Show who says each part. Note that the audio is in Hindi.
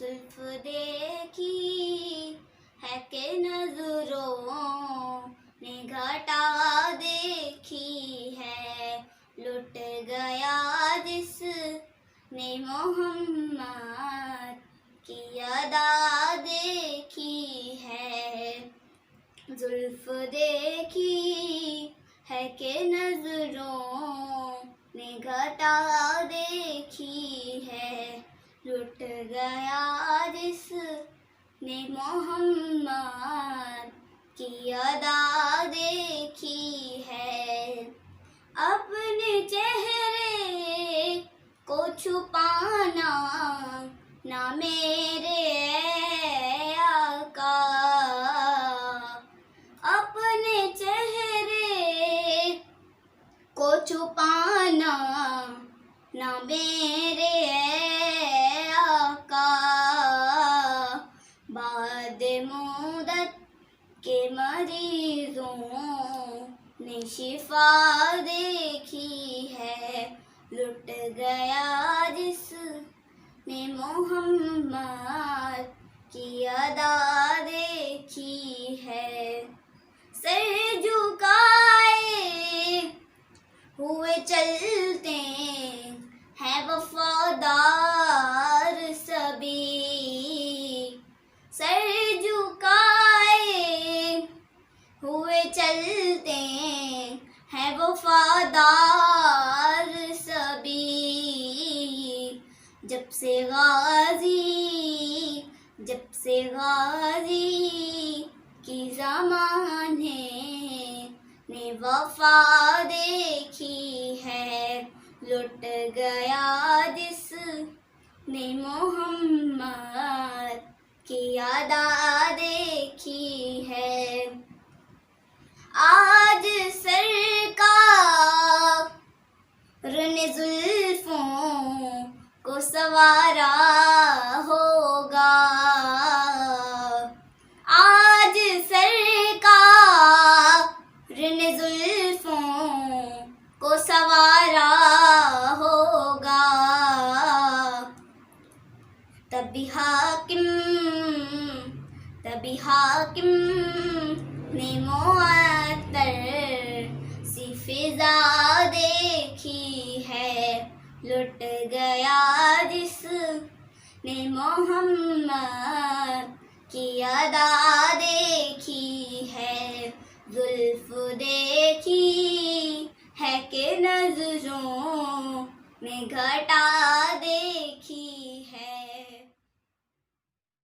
Speaker 1: जुल्फ देखी है के नज़रों ने घटा देखी है। लुट गया जिस ने मोहम्मद की अदा देखी है। जुल्फ देखी है के नज़रों ने घटा लुट गया जिस ने मोहम्मद की अदा देखी है। अपने चेहरे को छुपाना ना मेरे आका। अपने चेहरे को छुपाना ना मेरे बाद मुदत के मरीजों ने शिफा देखी है। लुट गया जिस ने मोहम्मद की अदा देखी है। सर झुकाए हुए चलते हैं वफादार सभी। सर झुकाए हुए चलते हैं वफादार सभी। जब से गाजी, जब से गाजी की जमान है ने वफा देखी है, लुट गया जिस ने मोहम्मद की अदा देखी है। आज सरकार ने जुल्फों को सवारा होगा। आज सरकार ने जुल्फों को सवारा होगा। तभी हाकिम तभी हाकिम ने मुअत्तर सी फिजा देखी है। लुट गया जिस ने मोहम्मद की अदा देखी है। जुल्फ देखी है कि नज़रों में घटा